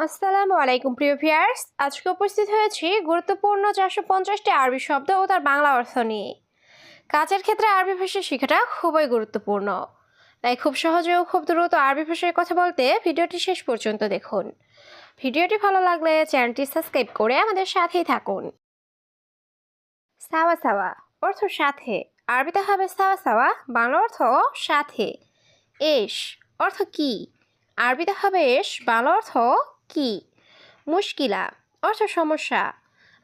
আসসালামু আলাইকুম, প্রিয় ভিয়ার্স আজকে উপস্থিত হয়েছি গুরুত্বপূর্ণ চারশো পঞ্চাশটি আরবি শব্দ ও তার বাংলা অর্থ নিয়ে। কাজের ক্ষেত্রে আরবি ভাষা শেখাটা খুবই গুরুত্বপূর্ণ। তাই খুব সহজে ও খুব দ্রুত আরবি ভাষায় কথা বলতে ভিডিওটি শেষ পর্যন্ত দেখুন। ভিডিওটি ভালো লাগলে চ্যানেলটি সাবস্ক্রাইব করে আমাদের সাথেই থাকুন। সাওয়া সাওয়া অর্থ সাথে। আরবিতে হবে সাওয়া সাওয়া, বাংলা অর্থ সাথে। এস অর্থ কি? আরবিতে হবে এস বাংলা অর্থ কি? মুশকিলা, অর্থ সমস্যা।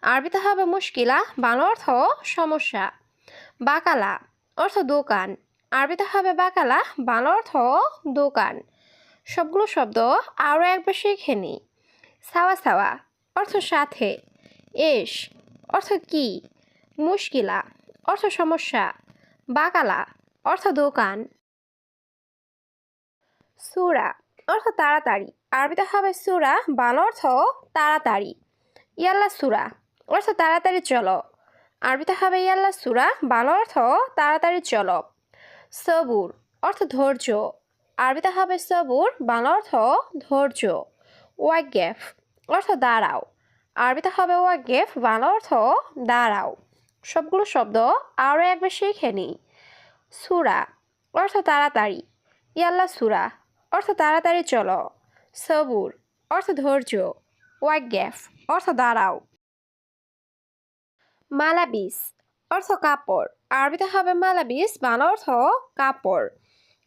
আরবিতে হবে মুশকিলা, বাংলা অর্থ সমস্যা। বাকালা, অর্থ দোকান। আরবিতে হবে বাকালা, বাংলা অর্থ দোকান। সবগুলো শব্দ আরও একবার শিখে নিই সাওয়া সাওয়া, অর্থ সাথে। এস, অর্থ কি? মুশকিলা, অর্থ সমস্যা। বাকালা, অর্থ দোকান। সুরা অর্থ তাড়াতাড়ি। আরবিতে হবে সুরা বাংলা অর্থ তাড়াতাড়ি। ইয়াল্লা সুরা, অর্থ তাড়াতাড়ি চলো। আরবিতে হবে ইয়াল্লা সুরা বাংলা অর্থ তাড়াতাড়ি চলো। সবুর, অর্থ ধৈর্য। আরবিতে হবে সবুর বাংলা অর্থ ধৈর্য। ওয়াগেফ অর্থ দাঁড়াও। আরবিতে হবে ওয়াগেফ বাংলা অর্থ দাঁড়াও। সবগুলো শব্দ আরও একবার শিখে নিই। সুরা, অর্থ তাড়াতাড়ি। ইয়াল্লা সুরা অর্থ তাড়াতাড়ি চলো। সবুর, অর্থ ধৈর্য। ওয়াক গ্যাফ, অর্থ দাঁড়াও। মালাবিস, অর্থ কাপড়। আরবিতে হবে মালাবিস, বাংলা অর্থ কাপড়।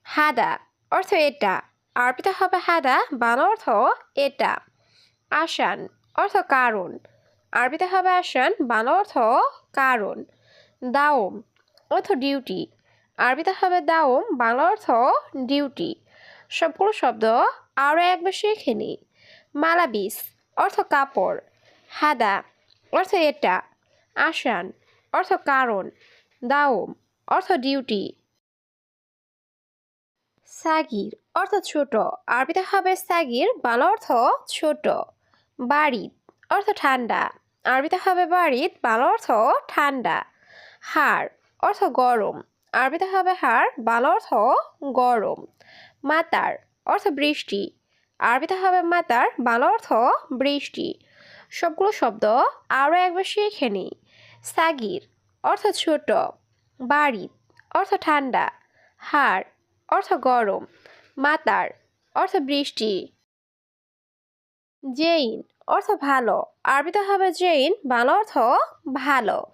হাদা, অর্থ এটা। আরবিতে হবে হাদা, বাংলা অর্থ এটা। আসান, অর্থ কারণ। আরবিতে হবে আসান, বাংলা অর্থ কারণ। দাওম, অর্থ ডিউটি। আরবিতে হবে দাওম, বাংলা অর্থ ডিউটি। সবগুলো শব্দ আরও একবার শিখে নিই। মালাবিস অর্থ কাপড়। হাদা অর্থ এটা। আসান অর্থ কারণ। দাওম অর্থ ডিউটি। সাগির অর্থ ছোট। আরবিতে হবে সাগির, বাংলা অর্থ ছোট। বাড়িত অর্থ ঠান্ডা। আরবিতে হবে বাড়িত বাংলা অর্থ ঠান্ডা। হাড় অর্থ গরম। আরবিতে হবে হাড় বাংলা অর্থ গরম। মাতার অর্থ বৃষ্টি। আরবিতে হবে মাতার, বাংলা অর্থ বৃষ্টি। সবগুলো শব্দ আরও একবার শিখে নিই। সাগির, অর্থ ছোট। বাড়ি, অর্থ ঠান্ডা। হাড়, অর্থ গরম। মাতার, অর্থ বৃষ্টি। জেইন, অর্থ ভালো। আরবিতে হবে জেইন, বাংলা অর্থ ভালো।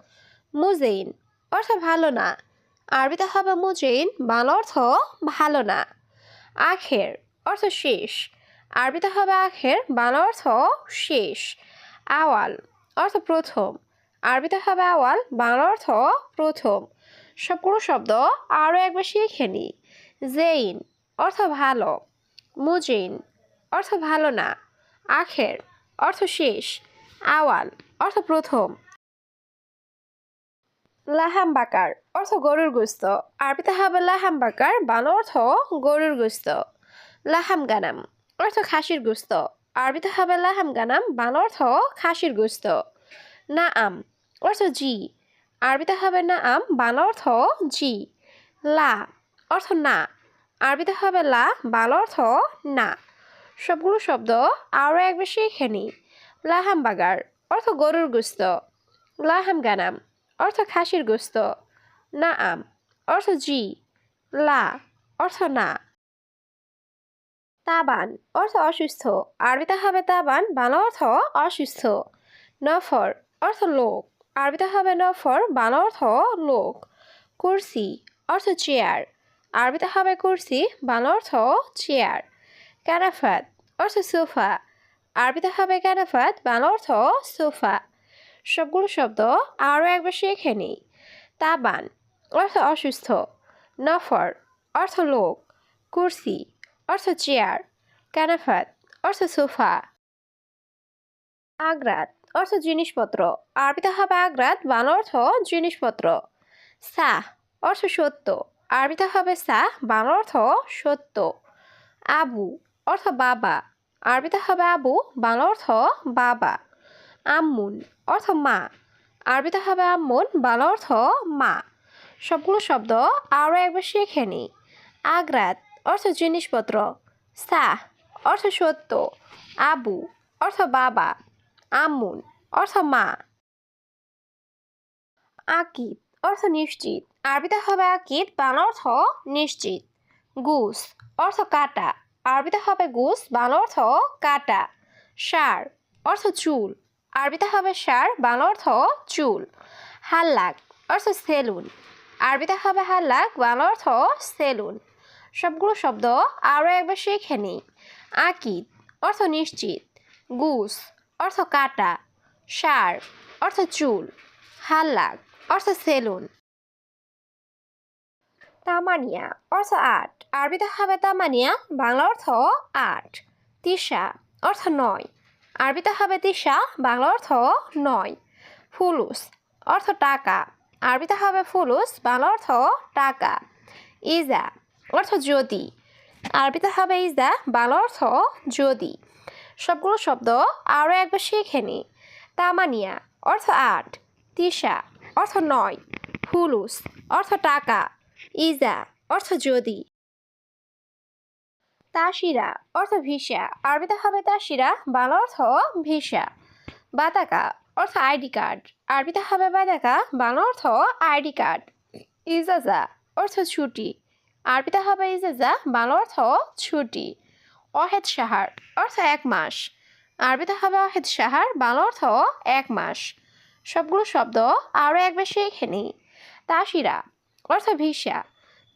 মুজেইন, অর্থ ভালো না। আরবিতে হবে মুজেইন, বাংলা অর্থ ভালো না। আখের অর্থ শেষ। আরবিতে হবে আখের, বাংলা অর্থ শেষ। আওয়াল অর্থ প্রথম। আরবিতে হবে আওয়াল, বাংলা অর্থ প্রথম। সবগুলো শব্দ আরও একবার শিখে নিই জেইন অর্থ ভালো। মুজিন অর্থ ভালো না। আখের অর্থ শেষ। আওয়াল অর্থ প্রথম। লাহাম বাকার অর্থ গরুর গোস্ত। আরবিতে হবে লাহাম বাকার বাংলা অর্থ গরুর গোস্ত। লাহাম গানাম অর্থ খাসির গোস্ত। আরবিতে হবে লাহাম গানাম বাংলা অর্থ খাসির গোস্ত। না আম অর্থ জি। আরবিতে হবে না আম বাংলা অর্থ জি। লা অর্থ না। আরবিতে হবে লা, বাংলা অর্থ না। সবগুলো শব্দ আরও এক শিখে নিই লাহাম বাগার অর্থ গরুর গোস্ত। লাহাম গানাম অর্থ খাসির গোস্ত। না আম অর্থ জি। লা, অর্থ না। তাবান, অর্থ অসুস্থ। আরবিতে হবে তাবান, বাংলা অর্থ অসুস্থ। নফর, অর্থ লোক। আরবিতে হবে নফর, বাংলা অর্থ লোক। কুরসি, অর্থ চেয়ার। আরবিতে হবে কুরসি, বাংলা অর্থ চেয়ার। ক্যানাফাত অর্থ সোফা। আরবিতে হবে ক্যানাফাত বাংলা অর্থ সোফা। সবগুলো শব্দ আরও একবার শিখে নিই। তাবান, অর্থ অসুস্থ। নফর, অর্থ লোক। কুরসি, অর্থ চেয়ার। ক্যানাফাত অর্থ সোফা। আগ্রাত, অর্থ জিনিসপত্র। আরবিতে হবে আগ্রাত, বাংলা অর্থ জিনিসপত্র। সাহ, অর্থ সত্য। আরবিতে হবে সাহ, বাংলা অর্থ সত্য। আবু, অর্থ বাবা। আরবিতে হবে আবু, বাংলা অর্থ বাবা। আম্মুন অর্থ মা। আরবিতে হবে আম্মুন বাংলা অর্থ মা। সবগুলো শব্দ আরও একবার শিখে নিই আগ্রাত, অর্থ জিনিসপত্র। সাহ, অর্থ সত্য। আবু, অর্থ বাবা। আম্মুন অর্থ মা। আকিদ অর্থ নিশ্চিত। আরবিতে হবে আকিদ বাংলা অর্থ নিশ্চিত। গুস, অর্থ কাটা। আরবিতে হবে গুস, বাংলা অর্থ কাটা। সার, অর্থ চুল। আরবিতে হবে সার, বাংলা অর্থ চুল। হাল্লাক অর্থ সেলুন। আরবিতে হবে হাল্লাক, বাংলা অর্থ সেলুন। সবগুলো শব্দ আরও একবার শিখে নিই। আকিদ অর্থ নিশ্চিত। গুস অর্থ কাটা। সার অর্থ চুল। হাল্লাক অর্থ সেলুন। তামানিয়া অর্থ আট। আরবিতে হবে তামানিয়া, বাংলা অর্থ আট। তিশা অর্থ নয়। আরবিতে হবে তিশা বাংলা অর্থ নয়, ফুলুস, অর্থ টাকা। আরবিতে হবে ফুলুস, বাংলা অর্থ টাকা। ইজা, অর্থ যদি। আরবিতে হবে ইজা, বাংলা অর্থ যদি। সবগুলো শব্দ আরও একবার শিখে নি। তামানিয়া, অর্থ আট। তিশা, অর্থ নয়। ফুলুস, অর্থ টাকা। ইজা, অর্থ যদি। তাসিরা, অর্থ ভিসা। আরবিতে হবে তাসিরা, বাংলা অর্থ ভিসা। বাতাকা, অর্থ আইডি কার্ড। আরবিতে হবে বাতাকা, বাংলা অর্থ আইডি কার্ড। ইজাজা, অর্থ ছুটি। আরবিতে হবে ইজাজা, বাংলা অর্থ ছুটি। অহেদ সাহার, অর্থ এক মাস। আরবিতে হবে অহেদ সাহার, বাংলা অর্থ এক মাস। সবগুলো শব্দ আরও একবার শিখে নিই তাসিরা, অর্থ ভিসা।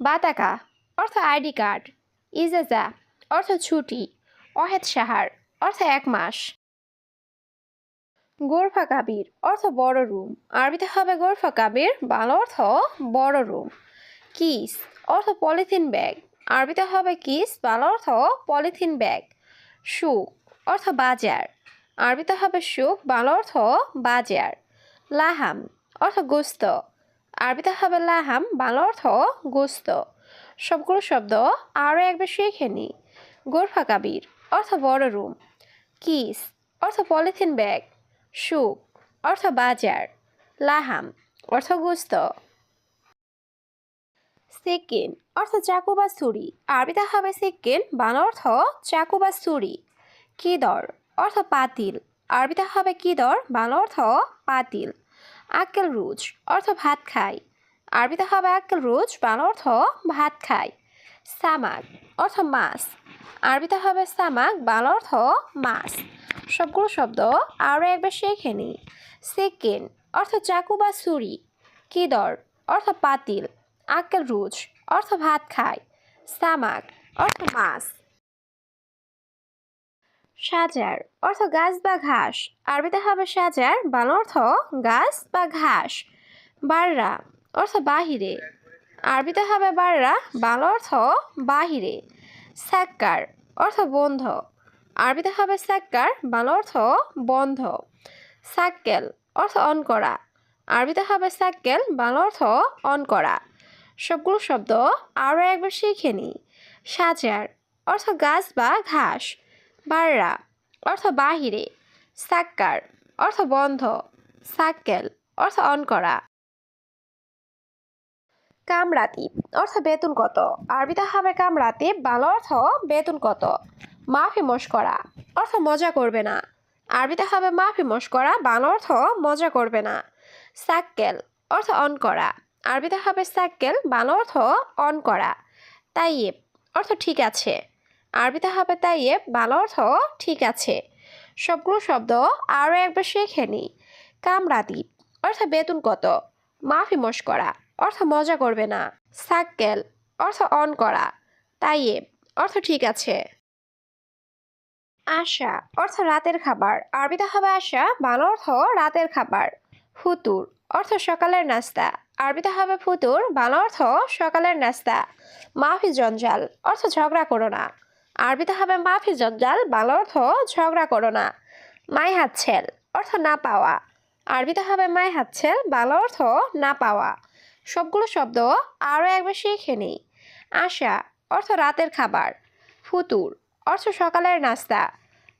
বাতাকা, অর্থ আইডি কার্ড। ইজাজা অর্থ ছুটি অহেদ সাহার, অর্থ এক মাস। গোরফা কাবির, অর্থ বড় রুম। আরবিতে হবে গোরফা কাবির, বাংলা অর্থ বড় রুম। কিস, অর্থ পলিথিন ব্যাগ। আরবিতে হবে কিস, বাংলা অর্থ পলিথিন ব্যাগ। সুখ, অর্থ বাজার। আরবিতে হবে সুখ, বাংলা অর্থ বাজার। লাহাম, অর্থ গোস্ত। আরবিতে হবে লাহাম, বাংলা অর্থ গোস্ত। সবগুলো শব্দ আরও একবার শিখে নি। গোরফা কাবির, অর্থ বড় রুম, কিস, অর্থ পলিথিন ব্যাগ, সুখ, অর্থ বাজার, লাহাম, অর্থ গোস্ত। সেকেন অর্থ চাকু বা ছুরি আরবিতে হবে সেকেন বাংলা অর্থ চাকু বা ছুরি। কিদর, অর্থ পাতিল আরবিতে হবে কিদর, বাংলা অর্থ পাতিল। আক্কেল রুজ, অর্থ ভাত খাই আরবিতে হবে আক্কেল রুজ, বাংলা অর্থ ভাত খাই। সামাক অর্থ মাছ আরবিতে হবে সামাক, বাংলা অর্থ মাছ। সবগুলো শব্দ আরও একবার শেখে নিই সেকেন্ড, অর্থ চাকু বা ছুরি। কিদর, অর্থ পাতিল। আক্কেল রুজ অর্থ ভাত খায়। সামাক, অর্থ মাছ। সাজার, অর্থ গাছ বা ঘাস। আরবিতে হবে সাজার, বাংলা অর্থ গাছ বা ঘাস। বাররা, অর্থ বাহিরে। আরবিতে হবে বাররা, বাংলা অর্থ বাহিরে। স্যাক্কার, অর্থ বন্ধ। আরবিতে হবে স্যাক্কার, বাংলা অর্থ বন্ধ। সাক্কেল অর্থ অন করা। আরবিতে হবে সাক্কেল বাংলা অর্থ অন করা। সবগুলো শব্দ আরও একবার শিখে নিই সাজার, অর্থ গাছ বা ঘাস। বাররা, অর্থ বাহিরে। সাক্কার অর্থ বন্ধ। সাক্কেল অর্থ অন করা। কামরাতি, অর্থ বেতন কত? আরবিতে হবে কামরাতি, বাংলা অর্থ বেতন কত? মাফি মস্করা অর্থ মজা করবে না। আরবিতে হবে মাফি মস্করা বাংলা অর্থ মজা করবে না। সাক্কেল, অর্থ অন করা। আরবিতে হবে সাক্কেল, বাংলা অর্থ অন করা। তাইয়েব, অর্থ ঠিক আছে। আরবিতে হবে তাইয়েব, বাংলা অর্থ ঠিক আছে। সবগুলো শব্দ আরও একবার শিখে নিই কামরাদ্বীপ অর্থ বেতন কত? মাফি মস্করা অর্থ মজা করবে না। সাক্কেল অর্থ অন করা। তাইয়েব, অর্থ ঠিক আছে। আশা, অর্থ রাতের খাবার। আরবিতে হবে আশা বাংলা অর্থ রাতের খাবার। ফুতুর, অর্থ সকালের নাস্তা। আরবিতে হবে ফুতুর বাংলা অর্থ সকালের নাস্তা। মাফি জঞ্জাল, অর্থ ঝগড়া করো না। আরবিতে হবে মাফি জঞ্জাল বাংলা অর্থ ঝগড়া করো না। মাই হাতছেল অর্থ না পাওয়া। আরবিতে হবে মাই হাতছেল বাংলা অর্থ না পাওয়া। সবগুলো শব্দ আরও একবার শিখে নিই। আশা, অর্থ রাতের খাবার। ফুতুর, অর্থ সকালের নাস্তা।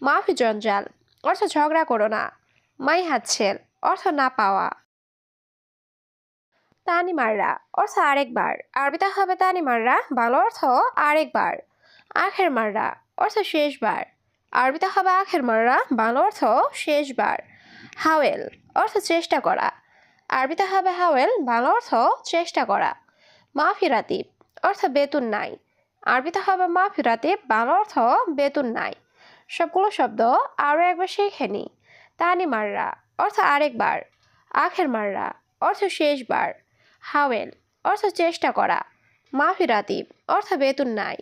মাফি জঞ্জাল, অর্থ ঝগড়া করো না। মাই হাতছেল অর্থ না পাওয়া। তানিমাররা, অর্থ আরেকবার। আরবিতে হবে তানিমাররা বাংলা অর্থ আরেকবার। আখের মাররা অর্থ শেষবার। আরবিতে হবে আখের মাররা বাংলা অর্থ শেষবার। হাওয়েল, অর্থ চেষ্টা করা। আরবিতে হবে হাওয়েল, বাংলা অর্থ চেষ্টা করা। মাফিরাতিব অর্থ বেতন নাই। আরবিতে হবে মাফিরাতিব বাংলা অর্থ বেতন নাই। সবগুলো শব্দ আরও একবার শিখে নি। তানি মাররা, অর্থ আরেকবার। আখের মাররা, অর্থ শেষবার। হাওয়েল, অর্থ চেষ্টা করা। মাফিরাতিব অর্থ বেতন নাই।